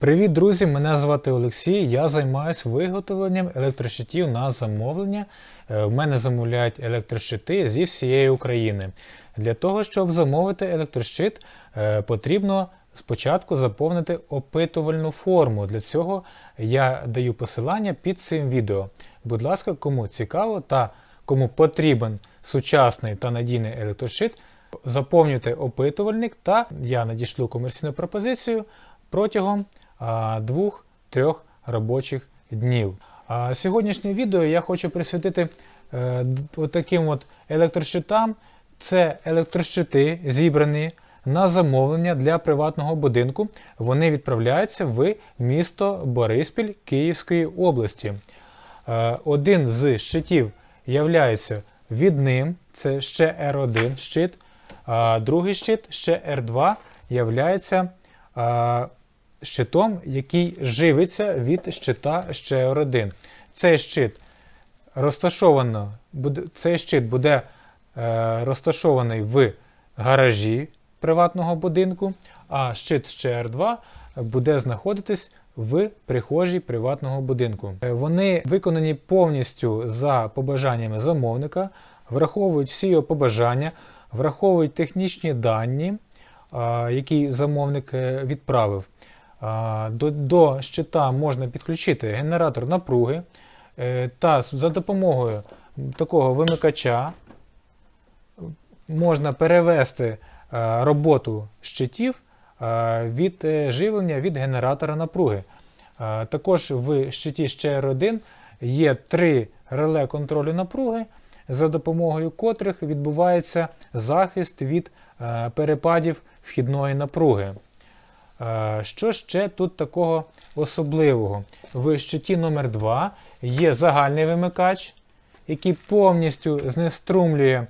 Привіт, друзі! Мене звати Олексій. Я займаюся виготовленням електрощитів на замовлення. Е, В мене замовляють електрощити зі всієї України. Для того, щоб замовити електрощит, е, потрібно спочатку заповнити опитувальну форму. Для цього я даю посилання під цим відео. Будь ласка, кому цікаво та кому потрібен сучасний та надійний електрощит, заповнюйте опитувальник та я надішлю комерційну пропозицію протягом двох-трьох робочих днів. Сьогоднішнє відео я хочу присвятити е, таким от електрощитам. Це електрощити, зібрані на замовлення для приватного будинку. Вони відправляються в місто Бориспіль Київської області. Е, Один з щитів являється відним, це ще R1 щит, а другий щит, ще R2, являється щитом, який живиться від щита ще R1. Цей щит розташовано, цей щит буде е, розташований в гаражі приватного будинку, а щит ще R2 буде знаходитись в прихожій приватного будинку. Е, Вони виконані повністю за побажаннями замовника, враховують всі його побажання, враховують технічні дані, які замовник е, відправив. До, до щита можна підключити генератор напруги е, та за допомогою такого вимикача можна перевести е, роботу щитів е, від живлення від генератора напруги. Також в щиті ще R1 є три реле контролю напруги, за допомогою котрих відбувається захист від перепадів вхідної напруги. Е, Що ще тут такого особливого? В щиті номер 2 є загальний вимикач, який повністю знеструмлює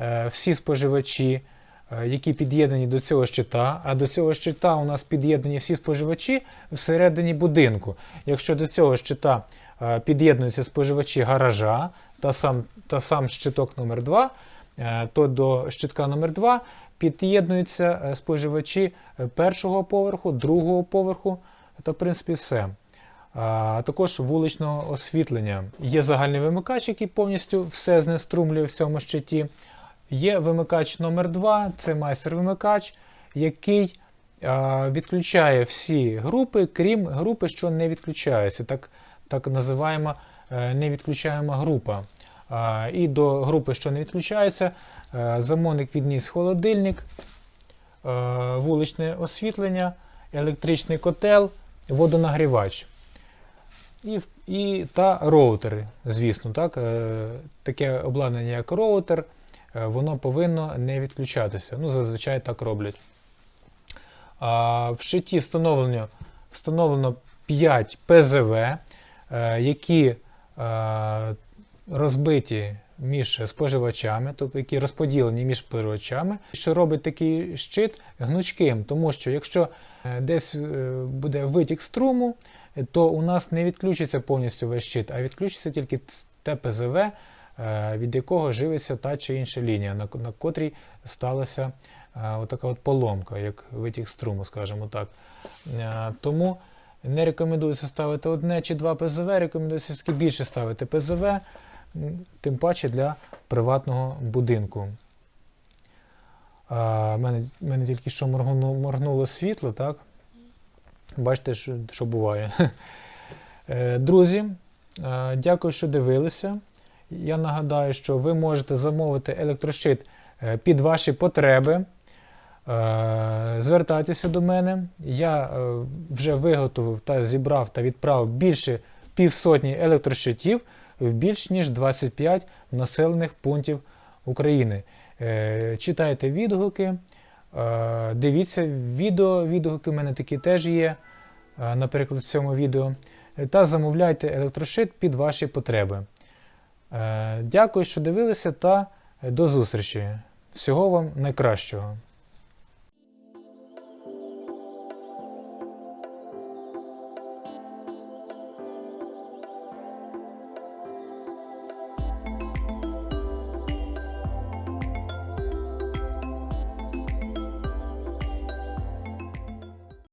е, всі споживачі, е, які під'єднані до цього щита. А до цього щита у нас під'єднані всі споживачі всередині будинку. Якщо до цього щита під'єднуються споживачі гаража та сам, та сам щиток номер 2 е, то до щитка номер 2 під'єднуються е, споживачі е, першого поверху, другого поверху та, в принципі, все. А також вуличного освітлення. Є загальний вимикач, який повністю все знеструмлює в цьому щиті. Є вимикач номер 2 це майстер-вимикач, який а, відключає всі групи, крім групи, що не відключаються. Так, так називаємо е, невідключаєма група. І до групи, що не відключається, е, замовник відніс холодильник, е, вуличне освітлення, електричний котел, водонагрівач. І, і та роутери, звісно, так, е, таке обладнання, як роутер, воно повинно не відключатися. Ну, зазвичай так роблять. В шиті встановлено, встановлено 5 ПЗВ, які розбиті між споживачами, тобто які розподілені між споживачами, що робить такий щит? Гнучким, тому що якщо е, десь е, буде витік струму, то у нас не відключиться повністю весь щит, а відключиться тільки те ПЗВ, е, від якого живиться та чи інша лінія, на, котрій сталася отака от поломка, як витік струму, скажімо так. Тому не рекомендується ставити одне чи два ПЗВ, рекомендується більше ставити ПЗВ, тим паче для приватного будинку. В мене, мене тільки що моргнуло, моргнуло світло, так? Бачите, що, що буває. Е, Друзі, е, дякую, що дивилися. Я нагадаю, що ви можете замовити електрощит е, під ваші потреби. Звертайтеся до мене. Я вже виготовив та зібрав та відправив більше півсотні електрощитів в більш ніж 25 населених пунктів України. Е, Читайте відгуки, е, дивіться відео. Відгуки в мене такі теж є, е, наприклад, в цьому відео. Та замовляйте електрошит під ваші потреби. Дякую, що дивилися, та до зустрічі. Всього вам найкращого.